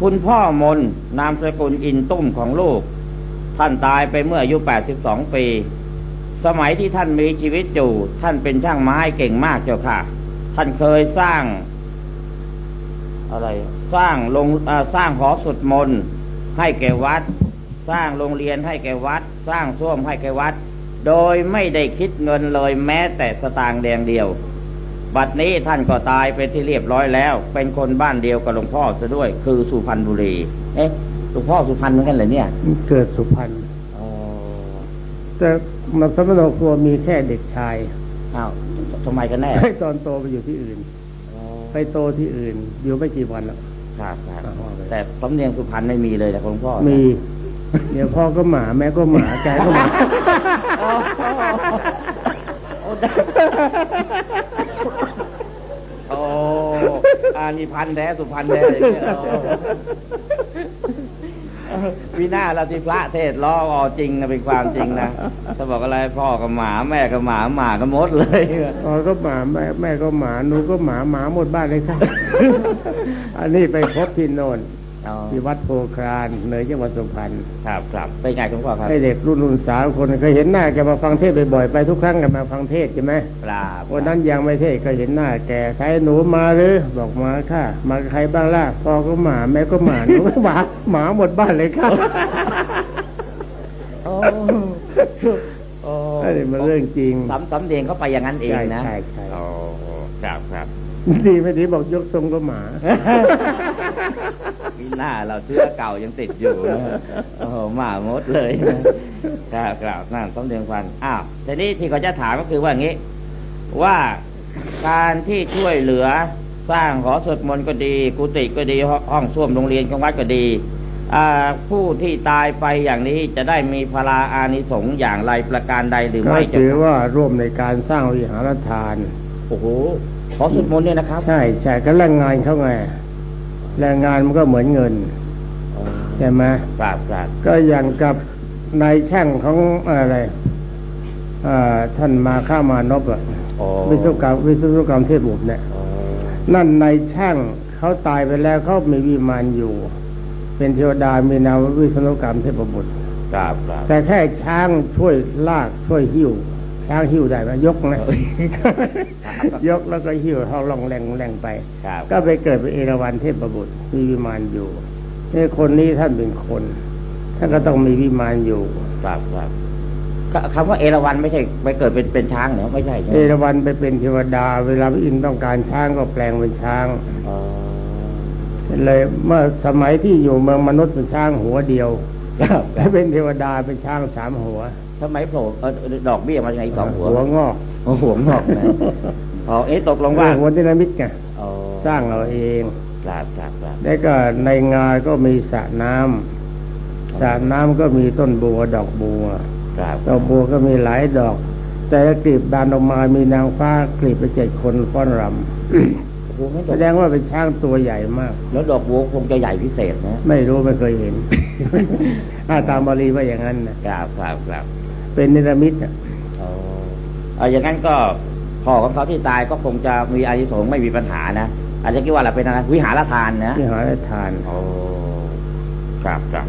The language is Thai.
คุณพ่อมน นามสกุลอินตุ้มของลูก ท่านตายไปเมื่ออายุ 82 ปี สมัยที่ท่านมีชีวิตอยู่ ท่านเป็นช่างไม้เก่งมากเจ้าค่ะ ท่านเคยสร้าง อะไร สร้างลงสร้างหอสวดมน ให้แก่วัด สร้างโรงเรียนให้แก่วัด สร้างส้วมให้แก่วัด โดยไม่ได้คิดเงินเลยแม้แต่สตางค์แดงเดียว บัดนี้ท่านก็ตายไปที่เรียบร้อยแล้ว เป็นคนบ้านเดียวกับหลวงพ่อซะด้วย คือสุพรรณบุรี เอ๊ะหลวงพ่อสุพรรณเหมือนกันเหรอเนี่ยเกิดสุพรรณอ๋อแต่มาสมณครัวมีแค่เด็กชายอ้าวทำไมกันแน่ให้ตอนโตไปอยู่ที่อื่นไปโตที่อื่น อยู่ไม่กี่วันแล้วครับครับอ่าว่าไปแต่สำเนียงสุพรรณไม่มีเลยนะหลวงพ่อมี เดี๋ยวพ่อก็หมาแม่ก็หมาแกก็หมาอ๋อ โอ้ได้โอ้อานี่พันธุ์แท้สุพรรณแท้อย่างเงี้ยโอ้วินาเราที่พระเทศล้ออจริงนะเป็นความจริงนะถ้าบอกอะไรพ่อกับหมาแม่กับหมาหมาก็มดเลยพ่อก็หมาแม่แม่ก็หมาหนูก็หมาหมาหมดบ้านเลยค่ะ อันนี้ไปพบที่โน่นอ๋อ ที่วัดโพครานเหนือจังหวัดสุพรรณครับครับเป็นไงหลวงพ่อครับให้เด็กรุ่นรุ่นสาวคนเคยเห็นหน้าแกมาฟังเทศน์บ่อยๆไปทุกครั้งแกมาฟังเทศน์ใช่ไหมปลาบวันนั้นยังไม่เทศน์ก็เห็นหน้า แกใครหนูมาหรือบอกมาค่ะ มากับใครบ้างล่ะพ่อก็หมาแม่ก็หมาหนูก็หมาหมาหมดบ้านเลยค่ะโอ้โอ้อันนี้มันเรื่องจริงสำสำเนียงเขาไปอย่างนั้นเองนะใช่ใช่ใช่โอ้ ครับครับดีไม่ดีบอกยกทรงก็หมา มีหน้าเราเสื้อเก่ายังติดอยู่นะโอ้โหหมามดเลยนะครับครับนั่นต้องเรียงฟันอ้าวทีนี้ที่เขาจะถามก็คือว่างี้ ว่าการที่ช่วยเหลือสร้างหอสวดมนต์ก็ดี กุฏิก็ดีห้องห้องส้วมโรงเรียนของวัดก็ดีอ่าผู้ที่ตายไปอย่างนี้จะได้มีพลาอานิสงส์อย่างไรประการใดหรือก็ไม่จะถือว่าร่วมในการสร้างวิหารทานโอ้โหหอสวดมนต์เนี่ยนะครับ ใช่ใช่ก็แรงงานเขาไงแรงงานมันก็เหมือนเงินใช่ไหมกราบกราบก็อย่างกับนายช่างของอะไรอ่าท่านมาข้ามานพอะโอ้วิศวกรรมวิศวกรรมเทพบุตรเนี่ยโอ้นั่นนายช่างเขาตายไปแล้วเขามีวิมานอยู่ เป็นเทวดามีนามว่าวิศวกรรมเทพบุตรกราบกราบแต่แค่ช้างช่วยลากช่วยหิ้ว ช้างหิ้วได้ไหมยกนะยกแล้วก็หิ้วเขาล่องแรงแรงไปครับก็ไปเกิดเป็นเอราวัณเทพบุตรมีวิมานอยู่นี่คนนี้ท่านเป็นคนท่านก็ต้องมีวิมานอยู่กราบกราบคคำว่าเอราวัณไม่ใช่ไปเกิดเป็นเป็นช้างเหรอไม่ใช่ใช่ไหมเอราวัณไปเป็นเทวดา เวลาพระอินทร์ต้องการช้างก็แปลงเป็นช้างอ๋อเลยเมื่อสมัยที่อยู่เมืองมนุษย์เป็นช้างหัวเดียวครับคแล้รับวเป็นเทวดาเป็นช้างสามหัว ทำไมโผล่เอ่อดอกเบี้ยมาจากไหนสองหัวหัวงอกหัวหัวงอกนะอ๋อเอ๊ะตกลงว่าหัวดินามิตไงอ๋อสร้างเราเองกราบกราบกราบแล้วก็ในงาก็มีสระน้ำสระน้ำก็มีต้นบัวดอกบัวกราบดอกบัวก็มีหลายดอก แต่ละกลีบบานออกมามีนางฟ้ากลีบไปเจ็ดคนฟ้อนรโอ้โหงั้นำดแสอกดงว่าเป็นช้างตัวใหญ่มาก แล้วดอกบัวคงจะใหญ่พิเศษนะ ไม่รู้ไม่เคยเห็น อาตามบาลีว่าอย่างนั้นนะกราบกราบกราบเป็นนิรมิตอะอ๋อเอาอย่างนั้นก็พ่อของเขาที่ตายก็คงจะมีอายุสงส์ไม่มีปัญหานะอาจจะคิดว่าเราเป็นอะไรวิหารทานนะที่หาได้ทานโอ้ครับครับ